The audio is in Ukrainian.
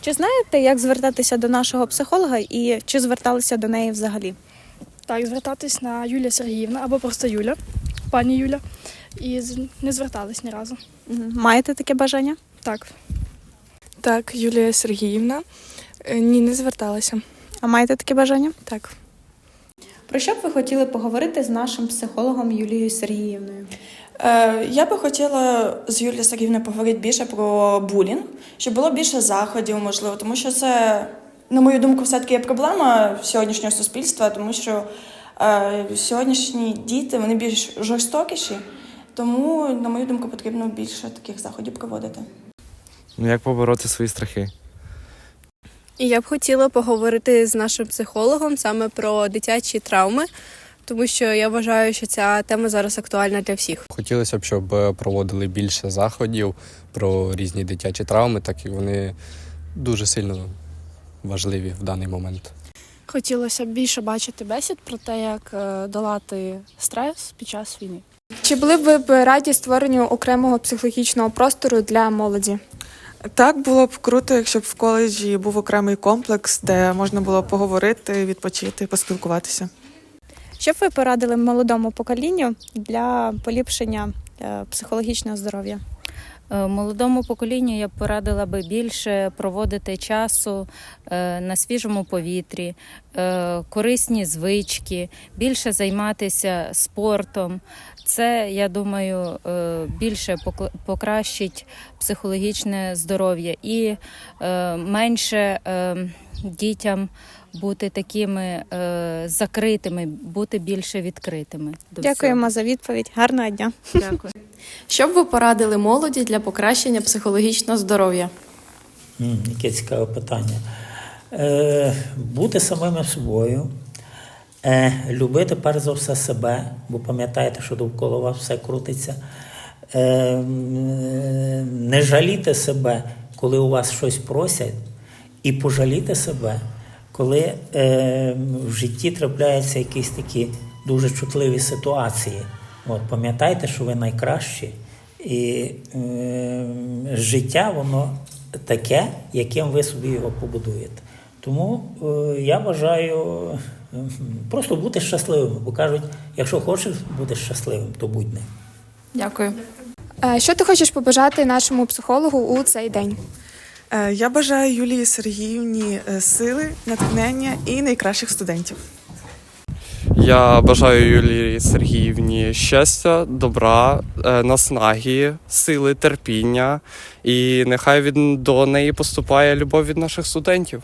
Чи знаєте, як звертатися до нашого психолога і чи зверталися до неї взагалі? Так, звертатись на Юлія Сергіївна або просто Юля, пані Юля, і не звертались ні разу. Маєте таке бажання? Так, Так, Юлія Сергіївна. Е, Ні, не зверталася. А маєте таке бажання? Так. Про що б ви хотіли поговорити з нашим психологом Юлією Сергіївною? Е, Я би хотіла з Юлією Сергіївною поговорити більше про булінг, щоб було більше заходів, можливо, тому що це, на мою думку, все-таки є проблема сьогоднішнього суспільства, тому що е, сьогоднішні діти вони більш жорстокіші, тому, на мою думку, потрібно більше таких заходів проводити. Ну, як побороти свої страхи? І я б хотіла поговорити з нашим психологом саме про дитячі травми, тому що я вважаю, що ця тема зараз актуальна для всіх. Хотілося б, щоб е, проводили більше заходів про різні дитячі травми, так як вони дуже сильно важливі в даний момент. хотілося б більше бачити бесід про те, як е, долати стрес під час війни. Чи були б ви раді створенню окремого психологічного простору для молоді? Так було б круто, якщо б в коледжі був окремий комплекс, де можна було поговорити, відпочити, поспілкуватися. Що б ви порадили молодому поколінню для поліпшення е, психологічного здоров'я? Е, Молодому поколінню я б порадила би більше проводити часу е, на свіжому повітрі, е, корисні звички, більше займатися спортом. Це, я думаю, більше покращить психологічне здоров'я і менше дітям бути такими закритими, бути більше відкритими. До Дякуємо за відповідь. Гарного дня. Дякую. Що б ви порадили молоді для покращення психологічного здоров'я? Яке цікаве питання. Е, бути самими собою, е, любити перш за все себе, бо пам'ятаєте, що довкола вас все крутиться. Е, не жаліти себе, коли у вас щось просять, і пожаліти себе, коли е, в житті трапляються якісь такі дуже чутливі ситуації. От, пам'ятайте, що ви найкращі, і е, життя воно таке, яким ви собі його побудуєте. Тому е, я бажаю е, просто бути щасливим, бо кажуть, якщо хочеш бути щасливим, то будь ним. Дякую. Е, Що ти хочеш побажати нашому психологу у цей день? Е, Я бажаю Юлії Сергіївні е, сили, натхнення і найкращих студентів. Я бажаю Юлії Сергіївні щастя, добра, е, наснаги, сили, терпіння. І нехай він до неї поступає любов від наших студентів.